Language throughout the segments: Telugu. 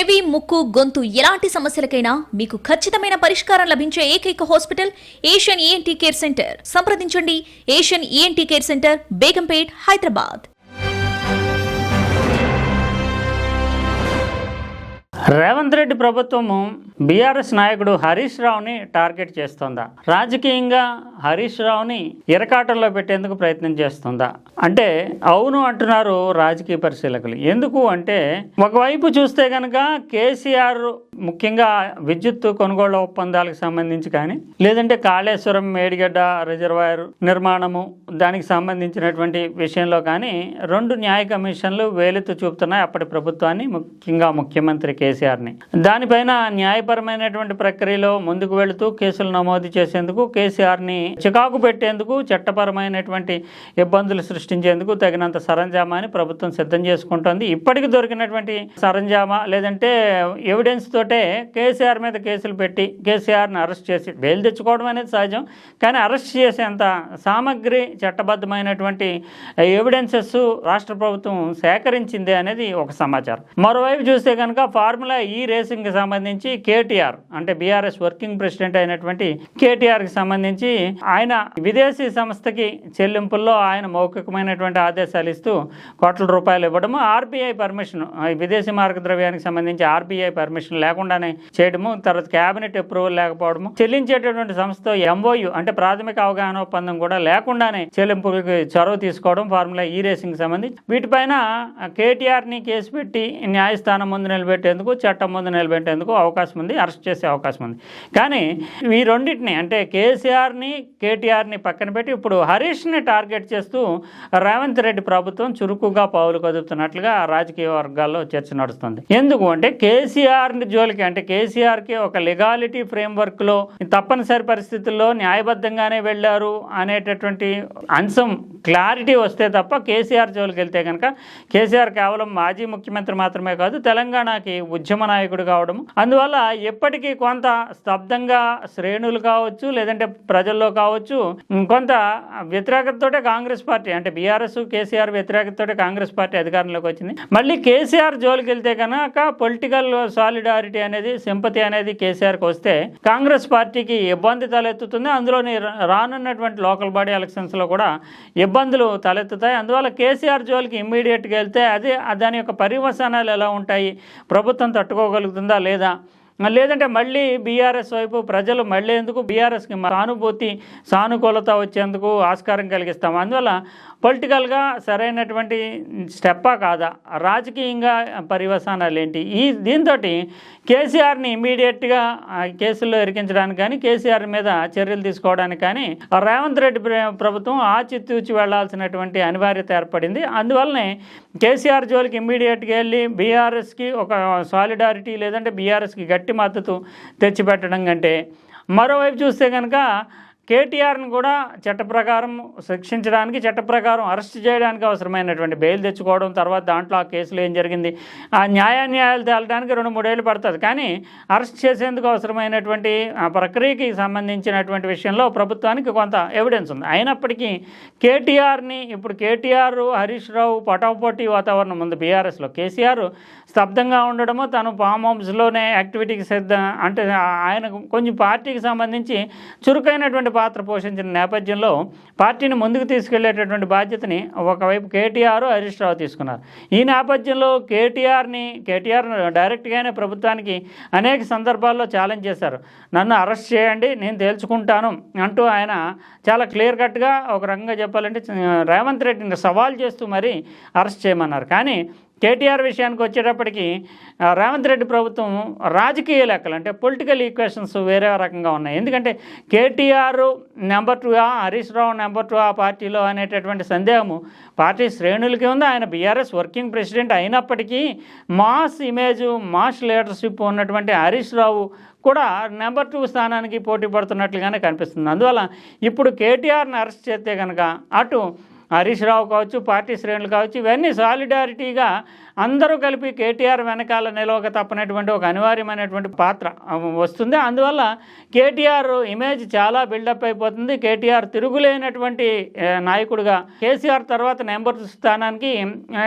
చెవి ముక్కు గొంతు ఎలాంటి సమస్యలకైనా మీకు ఖచ్చితమైన పరిష్కారం లభించే ఏకైక hospital Asian ENT care centre సంప్రదించండి. Asian ENT care centre Begumpet Hyderabad. Revanth Reddy ప్రభుత్వము బీఆర్ఎస్ నాయకుడు హరీష్ రావుని టార్గెట్ చేస్తుందా? రాజకీయంగా హరీష్ రావుని ఇరకాటంలో పెట్టేందుకు ప్రయత్నం చేస్తుందా? అంటే అవును అంటున్నారు రాజకీయ పరిశీలకులు. ఎందుకు అంటే ఒకవైపు చూస్తే కనుక కేసీఆర్ ముఖ్యంగా విద్యుత్ కొనుగోలు ఒప్పందాలకు సంబంధించి కానీ లేదంటే కాళేశ్వరం మేడిగడ్డ రిజర్వాయర్ నిర్మాణము దానికి సంబంధించినటువంటి విషయంలో కానీ రెండు న్యాయ కమిషన్లు వేలెత్తు చూపుతున్నాయి అప్పటి ప్రభుత్వాన్ని ముఖ్యంగా ముఖ్యమంత్రి కేసీఆర్ని. దానిపైన న్యాయపరమైనటువంటి ప్రక్రియలో ముందుకు వెళుతూ కేసులు నమోదు చేసేందుకు కేసీఆర్ని చికాకు పెట్టేందుకు చట్టపరమైనటువంటి ఇబ్బందులు సృష్టించేందుకు తగినంత సరంజామాని ప్రభుత్వం సిద్ధం చేసుకుంటోంది. ఇప్పటికి దొరికినటువంటి సరంజామా లేదంటే ఎవిడెన్స్ తోటి కేసీఆర్ మీద కేసులు పెట్టి కేసీఆర్ని అరెస్ట్ చేసి బెయిల్ తెచ్చుకోవడం అనేది సహజం. కానీ అరెస్ట్ చేసేంత సామగ్రి చట్టబద్ధమైనటువంటి ఎవిడెన్సెస్ రాష్ట్ర ప్రభుత్వం సేకరించింది అనేది ఒక సమాచారం. మరోవైపు చూస్తే కనుక ఫార్ములా ఈ రేసింగ్కి సంబంధించి కేటీఆర్ అంటే బీఆర్ఎస్ వర్కింగ్ ప్రెసిడెంట్ అయినటువంటి కేటీఆర్కి సంబంధించి ఆయన విదేశీ సంస్థకి చెల్లింపుల్లో ఆయన మౌఖికమైనటువంటి ఆదేశాలు ఇస్తూ కోట్ల రూపాయలు ఇవ్వడము ఆర్బీఐ పర్మిషన్ విదేశీ మార్గ ద్రవ్యానికి సంబంధించి ఆర్బీఐ పర్మిషన్ లేకుండానే చేయడము తర్వాత క్యాబినెట్ అప్రూవల్ లేకపోవడము చెల్లించేటటువంటి సంస్థ ఎంఓయు అంటే ప్రాథమిక అవగాహన ఒప్పందం కూడా లేకుండానే చెల్లింపులకు చొరవ తీసుకోవడం ఫార్ములా ఈ రేసింగ్ సంబంధించి. వీటిపైన కేటీఆర్ని కేసు పెట్టి న్యాయస్థానం ముందు నిలబెట్టేందుకు చట్టం ముందు నిలబెట్టేందుకు అవకాశం ఉంది అరెస్ట్ చేసే అవకాశం ఉంది. కానీ ఈ రెండింటిని అంటే కేసీఆర్ని కేటీఆర్ని పక్కన పెట్టి ఇప్పుడు హరీష్ని టార్గెట్ చేస్తూ రేవంత్ రెడ్డి ప్రభుత్వం చురుకుగా పావులు కదుపుతున్నట్లుగా రాజకీయ వర్గాల్లో చర్చ నడుస్తుంది. ఎందుకు అంటే కేసీఆర్ని జోలికి అంటే కేసీఆర్కి ఒక లిగాలిటీ ఫ్రేమ్వర్క్లో తప్పనిసరి పరిస్థితుల్లో న్యాయబద్ధంగానే వెళ్ళారు అనేటటువంటి అంశం క్లారిటీ వస్తే తప్ప కేసీఆర్ జోలికి వెళ్తే కనుక కేసీఆర్ కేవలం మాజీ ముఖ్యమంత్రి మాత్రమే కాదు తెలంగాణకి ఉద్యమ నాయకుడు కావడం. అందువల్ల ఎప్పటికీ కొంత స్తబ్దంగా శ్రేణులు కావచ్చు లేదంటే ప్రజల్లో కావచ్చు కొంత వ్యతిరేకతతోటే కాంగ్రెస్ పార్టీ అంటే బీఆర్ఎస్ కేసీఆర్ వ్యతిరేకతతోటే కాంగ్రెస్ పార్టీ అధికారంలోకి వచ్చింది. మళ్ళీ కేసీఆర్ జోలికి వెళ్తే కనుక పొలిటికల్ సాలిడారిటీ అనేది సింపతి అనేది కేసీఆర్కి వస్తే కాంగ్రెస్ పార్టీకి ఇబ్బంది తలెత్తుతుంది. అందులోని రానున్నటువంటి లోకల్ బాడీ ఎలక్షన్స్లో కూడా ఇబ్బందులు తలెత్తుతాయి. అందువల్ల కేసీఆర్ జోలికి ఇమ్మీడియట్గా వెళ్తే అది దాని యొక్క పర్యవసానాలు ఎలా ఉంటాయి? ప్రభుత్వం తట్టుకోగలుగుతుందా లేదా? లేదంటే మళ్ళీ బీఆర్ఎస్ వైపు ప్రజలు మళ్ళీ ఎందుకు బీఆర్ఎస్కి సానుభూతి సానుకూలత వచ్చేందుకు ఆస్కారం కలిగిస్తాం? అందువల్ల పొలిటికల్గా సరైనటువంటి స్టెప్పా కాదా? రాజకీయంగా పరివసానాలు ఏంటి? ఈ దీంతో కేసీఆర్ని ఇమీడియట్గా కేసుల్లో ఇరికించడానికి కానీ కేసీఆర్ మీద చర్యలు తీసుకోవడానికి కానీ రేవంత్ రెడ్డి ప్ర- ప్రభుత్వం ఆచితూచి వెళ్ళాల్సినటువంటి అనివార్యత ఏర్పడింది. అందువల్లనే కేసీఆర్ జోలికి ఇమ్మీడియట్గా వెళ్ళి బీఆర్ఎస్కి ఒక సాలిడారిటీ లేదంటే బీఆర్ఎస్కి గట్టి మద్దతు తెచ్చిపెట్టడం కంటే మరోవైపు చూస్తే కనుక కేటీఆర్ని కూడా చట్ట ప్రకారం శిక్షించడానికి చట్ట ప్రకారం అరెస్ట్ చేయడానికి అవసరమైనటువంటి బెయిల్ తెచ్చుకోవడం తర్వాత దాంట్లో ఆ కేసులో ఏం జరిగింది? ఆ న్యాయాన్యాయాలు తేలడానికి రెండు మూడేళ్ళు పడుతుంది. కానీ అరెస్ట్ చేసేందుకు అవసరమైనటువంటి ఆ ప్రక్రియకి సంబంధించినటువంటి విషయంలో ప్రభుత్వానికి కొంత ఎవిడెన్స్ ఉంది. అయినప్పటికీ కేటీఆర్ని ఇప్పుడు కేటీఆర్ హరీష్ రావు పటాపోటీ వాతావరణం ఉంది బీఆర్ఎస్లో. కేసీఆర్ స్తబ్దంగా ఉండడము తను ఫామ్ హౌస్లోనే యాక్టివిటీకి సిద్ధ అంటే ఆయన కొంచెం పార్టీకి సంబంధించి చురుకైనటువంటి పాత్ర పోషించిన నేపథ్యంలో పార్టీని ముందుకు తీసుకెళ్ళేటటువంటి బాధ్యతని ఒకవైపు కేటీఆర్ హరీష్ రావు తీసుకున్నారు. ఈ నేపథ్యంలో కేటీఆర్ని కేటీఆర్ డైరెక్ట్గానే ప్రభుత్వానికి అనేక సందర్భాల్లో ఛాలెంజ్ చేశారు. నన్ను అరెస్ట్ చేయండి నేను తేల్చుకుంటాను అంటూ ఆయన చాలా క్లియర్ కట్గా ఒక రకంగా చెప్పాలంటే రేవంత్ రెడ్డిని సవాల్ చేస్తూ మరీ అరెస్ట్ చేయమన్నారు. కానీ కేటీఆర్ విషయానికి వచ్చేటప్పటికి రేవంత్ రెడ్డి ప్రభుత్వం రాజకీయ లెక్కలు అంటే పొలిటికల్ ఈక్వేషన్స్ వేరే రకంగా ఉన్నాయి. ఎందుకంటే KTR number two Harish Rao number two ఆ పార్టీలో అనేటటువంటి సందేహము పార్టీ శ్రేణులకి ఉంది. ఆయన బీఆర్ఎస్ వర్కింగ్ ప్రెసిడెంట్ అయినప్పటికీ మాస్ ఇమేజ్ మాస్ లీడర్షిప్ ఉన్నటువంటి హరీష్ రావు కూడా నెంబర్ టూ స్థానానికి పోటీ పడుతున్నట్లుగానే కనిపిస్తుంది. అందువల్ల ఇప్పుడు కేటీఆర్ని అరెస్ట్ చేస్తే కనుక అటు హరీష్ రావు కావచ్చు పార్టీ శ్రేణులు కావచ్చు ఇవన్నీ సాలిడారిటీగా అందరూ కలిపి కేటీఆర్ వెనకాల నిలవక తప్పనటువంటి ఒక అనివార్యమైనటువంటి పాత్ర వస్తుంది. అందువల్ల కేటీఆర్ ఇమేజ్ చాలా బిల్డప్ అయిపోతుంది. కేటీఆర్ తిరుగులేనటువంటి నాయకుడుగా నాయకుడిగా కేసీఆర్ తర్వాత నెంబర్ స్థానానికి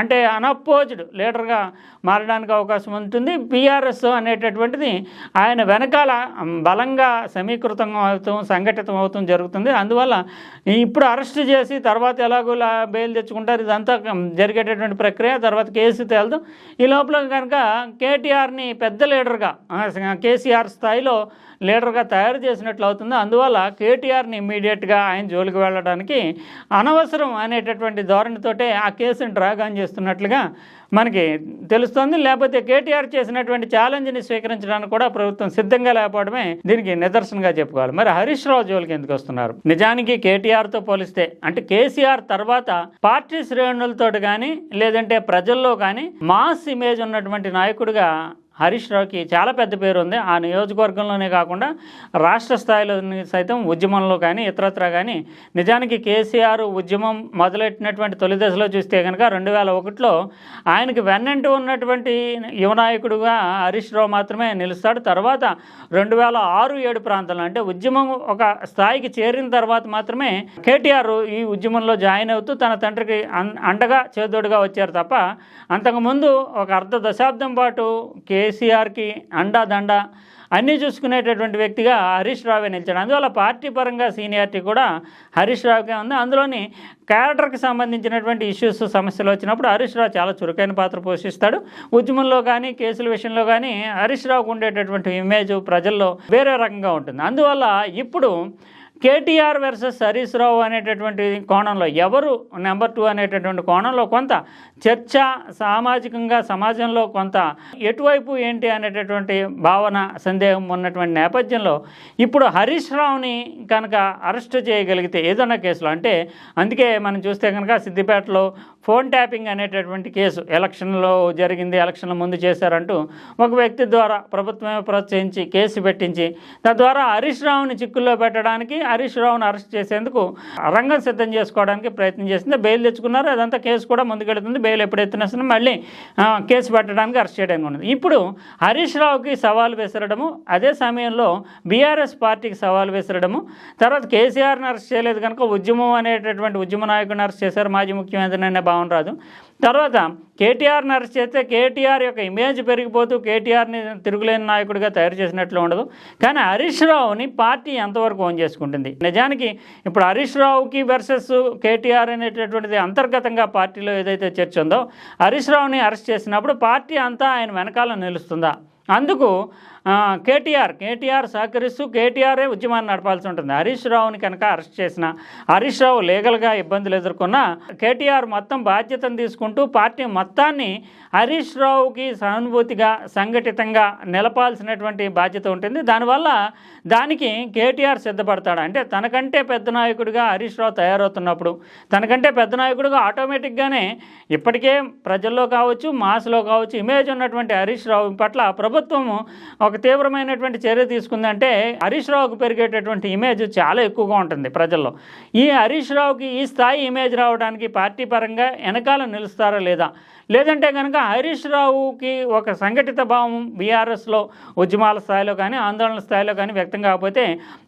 అంటే అనపోజ్డ్ లీడర్గా మారడానికి అవకాశం ఉంటుంది. బీఆర్ఎస్ అనేటటువంటిది ఆయన వెనకాల బలంగా సమీకృతం అవుతాం సంఘటితం అవుతాం జరుగుతుంది. అందువల్ల ఇప్పుడు అరెస్ట్ చేసి తర్వాత ఎలాగో బెయిల్ తెచ్చుకుంటారు. ఇదంతా జరిగేటటువంటి ప్రక్రియ. తర్వాత కేసు తేలదు ఈ లోపల కనుక కేటీఆర్ని పెద్ద లీడర్గా కేసీఆర్ స్థాయిలో లీడర్గా తయారు చేసినట్లు అవుతుంది అందువల్ల కేటీఆర్ని ఇమ్మీడియట్గా ఆయన జోలికి వెళ్ళడానికి అనవసరం అనేటటువంటి ధోరణితోటే ఆ కేసుని డ్రాగాన్ చేస్తున్నట్లుగా మనకి తెలుస్తోంది. లేకపోతే కేటీఆర్ చేసినటువంటి ఛాలెంజ్ని స్వీకరించడానికి కూడా ప్రభుత్వం సిద్ధంగా లేకపోవడమే దీనికి నిదర్శనంగా చెప్పుకోవాలి. మరి హరీష్ రావు జోలికి ఎందుకు వస్తున్నారు? నిజానికి కేటీఆర్తో పోలిస్తే అంటే కేసీఆర్ తర్వాత పార్టీ శ్రేణులతో కానీ లేదంటే ప్రజల్లో కానీ మాస్ ఇమేజ్ ఉన్నటువంటి నాయకుడిగా హరీష్ రావుకి చాలా పెద్ద పేరు ఉంది. ఆ నియోజకవర్గంలోనే కాకుండా రాష్ట్ర స్థాయిలో సైతం ఉద్యమంలో కానీ ఇతరత్ర కానీ నిజానికి కేసీఆర్ ఉద్యమం మొదలెట్టినటువంటి తొలి దశలో చూస్తే కనుక రెండు వేల ఒకటిలో ఆయనకి వెన్నంటి ఉన్నటువంటి యువనాయకుడుగా హరీష్ రావు మాత్రమే నిలుస్తాడు. తర్వాత రెండు వేల ఆరు ఏడు ప్రాంతంలో అంటే ఉద్యమం ఒక స్థాయికి చేరిన తర్వాత మాత్రమే కేటీఆర్ ఈ ఉద్యమంలో జాయిన్ అవుతూ తన తండ్రికి అన్- అండగా చేదోడుగా వచ్చారు తప్ప అంతకుముందు ఒక అర్ధ దశాబ్దం పాటు కే కేసీఆర్కి అండాదండ అన్నీ చూసుకునేటటువంటి వ్యక్తిగా హరీష్ రావే నిలిచాడు. అందువల్ల పార్టీ పరంగా సీనియారిటీ కూడా హరీష్ రావుకే ఉంది. అందులోని క్యారెక్టర్కి సంబంధించినటువంటి ఇష్యూస్ సమస్యలు వచ్చినప్పుడు హరీష్ రావు చాలా చురుకైన పాత్ర పోషిస్తాడు. ఉద్యమంలో కానీ కేసుల విషయంలో కానీ హరీష్ రావుకు ఉండేటటువంటి ఇమేజ్ ప్రజల్లో వేరే రకంగా ఉంటుంది. అందువల్ల ఇప్పుడు కేటీఆర్ వర్సెస్ హరీష్ రావు అనేటటువంటి కోణంలో ఎవరు నెంబర్ టూ అనేటటువంటి కోణంలో కొంత చర్చ సామాజికంగా సమాజంలో కొంత ఎటువైపు ఏంటి అనేటటువంటి భావన సందేహం ఉన్నటువంటి నేపథ్యంలో ఇప్పుడు హరీష్ రావుని కనుక అరెస్ట్ చేయగలిగితే ఏదన్నా కేసులో అంటే అందుకే మనం చూస్తే కనుక సిద్దిపేటలో ఫోన్ ట్యాపింగ్ అనేటటువంటి కేసు ఎలక్షన్లో జరిగింది ఎలక్షన్ల ముందు చేశారంటూ ఒక వ్యక్తి ద్వారా ప్రభుత్వమే ప్రోత్సహించి కేసు పెట్టించి తద్వారా హరీష్ రావుని చిక్కుల్లో పెట్టడానికి హరీష్ రావును అరెస్ట్ చేసేందుకు రంగం సిద్ధం చేసుకోవడానికి ప్రయత్నం చేసింది. బెయిల్ తెచ్చుకున్నారు. అదంతా కేసు కూడా ముందుకెడుతుంది. బెయిల్ ఎప్పుడైతే వస్తుందో మళ్ళీ కేసు పెట్టడానికి అరెస్ట్ చేయడానికి ఉన్నది. ఇప్పుడు హరీష్ రావుకి సవాల్ విసరడము అదే సమయంలో బీఆర్ఎస్ పార్టీకి సవాల్ విసరడము తర్వాత కేసీఆర్ని అరెస్ట్ చేయలేదు కనుక ఉద్యమం అనేటటువంటి ఉద్యమ నాయకుడిని అరెస్ట్ చేశారు. మాజీ ముఖ్యమంత్రి అనే భావన రాదు తర్వాత కేటీఆర్ని అరెస్ట్ చేస్తే కేటీఆర్ యొక్క ఇమేజ్ పెరిగిపోతూ కేటీఆర్ని తిరుగులేని నాయకుడిగా తయారు చేసినట్లు ఉండదు. కానీ హరీష్ రావుని పార్టీ ఎంతవరకు ఓన్ చేసుకుంటుంది? నిజానికి ఇప్పుడు హరీష్ రావుకి వర్సెస్ కేటీఆర్ అనేటటువంటిది అంతర్గతంగా పార్టీలో ఏదైతే చర్చ ఉందో హరీష్ రావుని అరెస్ట్ చేసినప్పుడు పార్టీ అంతా ఆయన వెనకాల నిలుస్తుందా? అందుకు కేటీఆర్ కేటీఆర్ సహకరిస్తూ కేటీఆరే ఉద్యమాన్ని నడపాల్సి ఉంటుంది. హరీష్ రావుని కనుక అరెస్ట్ చేసిన హరీష్ రావు లీగల్గా ఇబ్బందులు ఎదుర్కొన్న కేటీఆర్ మొత్తం బాధ్యతను తీసుకుంటూ పార్టీ మొత్తాన్ని హరీష్ రావుకి సానుభూతిగా సంఘటితంగా నిలపాల్సినటువంటి బాధ్యత ఉంటుంది. దానివల్ల దానికి కేటీఆర్ సిద్ధపడతాడు. అంటే తనకంటే పెద్ద నాయకుడిగా హరీష్ రావు తయారవుతున్నప్పుడు తనకంటే పెద్ద నాయకుడిగా ఆటోమేటిక్గానే ఇప్పటికే ప్రజల్లో కావచ్చు మాస్లో కావచ్చు ఇమేజ్ ఉన్నటువంటి హరీష్ రావు పట్ల ప్రభుత్వము ఒక తీవ్రమైనటువంటి చర్య తీసుకుందంటే హరీష్ రావుకు పెరిగేటటువంటి ఇమేజ్ చాలా ఎక్కువగా ఉంటుంది ప్రజల్లో. ఈ హరీష్ రావుకి ఈ స్థాయి ఇమేజ్ రావడానికి పార్టీ పరంగా వెనకాల నిలుస్తారా లేదా? లేదంటే కనుక హరీష్ రావుకి ఒక సంఘటిత భావం బీఆర్ఎస్లో ఉద్యమాల స్థాయిలో కానీ ఆందోళన స్థాయిలో కానీ వ్యక్తం కాకపోతే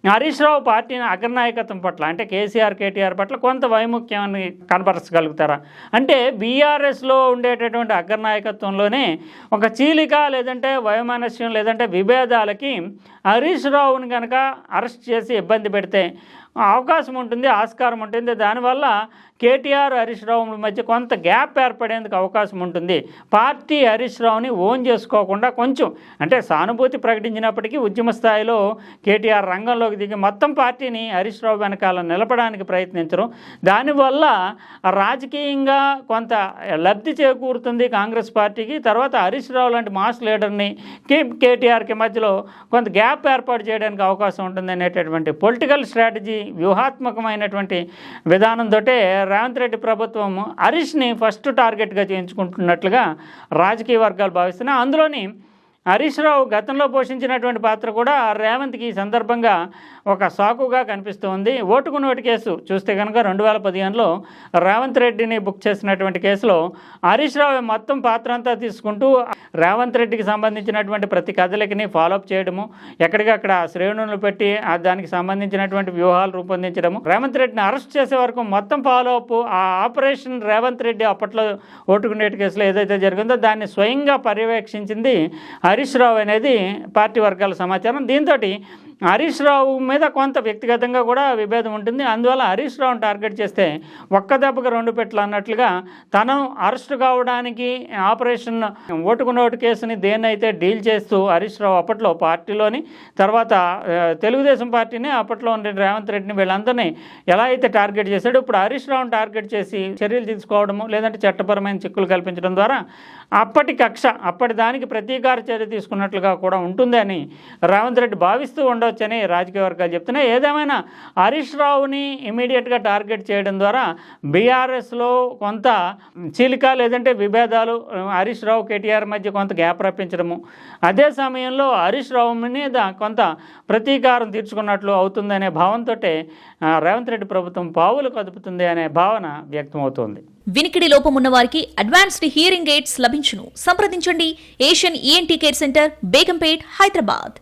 హరీష్ రావు పార్టీని అగ్రనాయకత్వం పట్ల అంటే కేసీఆర్ కేటీఆర్ పట్ల కొంత వైముఖ్యాన్ని కనపరచగలుగుతారా అంటే బీఆర్ఎస్లో ఉండేటటువంటి అగ్రనాయకత్వంలోనే ఒక చీలిక లేదంటే వయోమానస్యం లేదంటే విభేదాలకి హరీష్ రావుని కనుక అరెస్ట్ చేసి ఇబ్బంది పెడితే అవకాశం ఉంటుంది ఆస్కారం ఉంటుంది దానివల్ల కేటీఆర్ హరీష్ రావుల మధ్య కొంత గ్యాప్ ఏర్పడేందుకు అవకాశం ఉంటుంది పార్టీ హరీష్ రావుని ఓన్ చేసుకోకుండా కొంచెం అంటే సానుభూతి ప్రకటించినప్పటికీ ఉద్యమ స్థాయిలో కేటీఆర్ రంగంలోకి దిగి మొత్తం పార్టీని హరీష్ రావు వెనకాల నిలపడానికి ప్రయత్నించరు. దానివల్ల రాజకీయంగా కొంత లబ్ధి చేకూరుతుంది కాంగ్రెస్ పార్టీకి. తర్వాత హరీష్ రావు లాంటి మాస్ లీడర్ని కేటీఆర్కి మధ్యలో కొంత గ్యాప్ ఏర్పాటు చేయడానికి అవకాశం ఉంటుంది అనేటటువంటి పొలిటికల్ స్ట్రాటజీ వ్యూహాత్మకమైనటువంటి విధానంతో రేవంత్ రెడ్డి ప్రభుత్వం హరీష్ని ఫస్ట్ టార్గెట్గా చేయించుకుంటున్నట్లుగా రాజకీయ వర్గాలు భావిస్తున్నాయి. అందులోని హరీష్ రావు గతంలో పోషించినటువంటి పాత్ర కూడా రేవంత్కి ఈ సందర్భంగా ఒక సాకుగా కనిపిస్తుంది. ఓటుకు నోటు కేసు చూస్తే కనుక రెండు వేల పదిహేనులో రేవంత్ రెడ్డిని బుక్ చేసినటువంటి కేసులో హరీష్ రావు మొత్తం పాత్ర అంతా తీసుకుంటూ రేవంత్ రెడ్డికి సంబంధించినటువంటి ప్రతి కథలకిని ఫాలోఅప్ చేయడము ఎక్కడికక్కడ శ్రేణులు పెట్టి దానికి సంబంధించినటువంటి వ్యూహాలు రూపొందించడము రేవంత్ రెడ్డిని అరెస్ట్ చేసే వరకు మొత్తం ఫాలోఅప్ ఆ ఆపరేషన్ రేవంత్ రెడ్డి అప్పట్లో ఓటుకు నేటి కేసులో ఏదైతే జరిగిందో దాన్ని స్వయంగా పర్యవేక్షించింది హరీష్ రావు అనేది పార్టీ వర్గాల సమాచారం. దీంతో హరీష్ రావు మీద కొంత వ్యక్తిగతంగా కూడా విభేదం ఉంటుంది. అందువల్ల హరీష్ రావును టార్గెట్ చేస్తే ఒక్క దెబ్బకు రెండు పెట్లు అన్నట్లుగా తను అరెస్ట్ కావడానికి ఆపరేషన్ ఓటుకు నోటు కేసుని దేన్నైతే డీల్ చేస్తూ హరీష్ రావు అప్పట్లో పార్టీలోని తర్వాత తెలుగుదేశం పార్టీని అప్పట్లో ఉన్న రేవంత్ రెడ్డిని వీళ్ళందరినీ ఎలా అయితే టార్గెట్ చేశాడో ఇప్పుడు హరీష్ రావును టార్గెట్ చేసి చర్యలు తీసుకోవడము లేదంటే చట్టపరమైన చిక్కులు కల్పించడం ద్వారా అప్పటి కక్ష అప్పటి దానికి ప్రతీకార చర్య తీసుకున్నట్లుగా కూడా ఉంటుందని రేవంత్ రెడ్డి భావిస్తూ ఉండొచ్చని రాజకీయ వర్గాలు చెప్తున్నాయి. ఏదేమైనా హరీష్ రావుని ఇమీడియట్గా టార్గెట్ చేయడం ద్వారా బీఆర్ఎస్లో కొంత చీలిక లేదంటే విభేదాలు హరీష్ రావు కేటీఆర్ మధ్య కొంత గ్యాప్ రప్పించడము. అదే సమయంలో హరీష్ రావు మీద కొంత ప్రతీకారం తీర్చుకున్నట్లు అవుతుందనే భావంతో రేవంత్ రెడ్డి ప్రభుత్వం పావులు కదుపుతుంది అనే భావన వ్యక్తమవుతోంది. వినికిడి లోపం ఉన్న వారికి అడ్వాన్స్డ్ హియరింగ్ ఎయిడ్స్ లభించును. సంప్రదించండి. Asian ENT care centre Begumpet Hyderabad.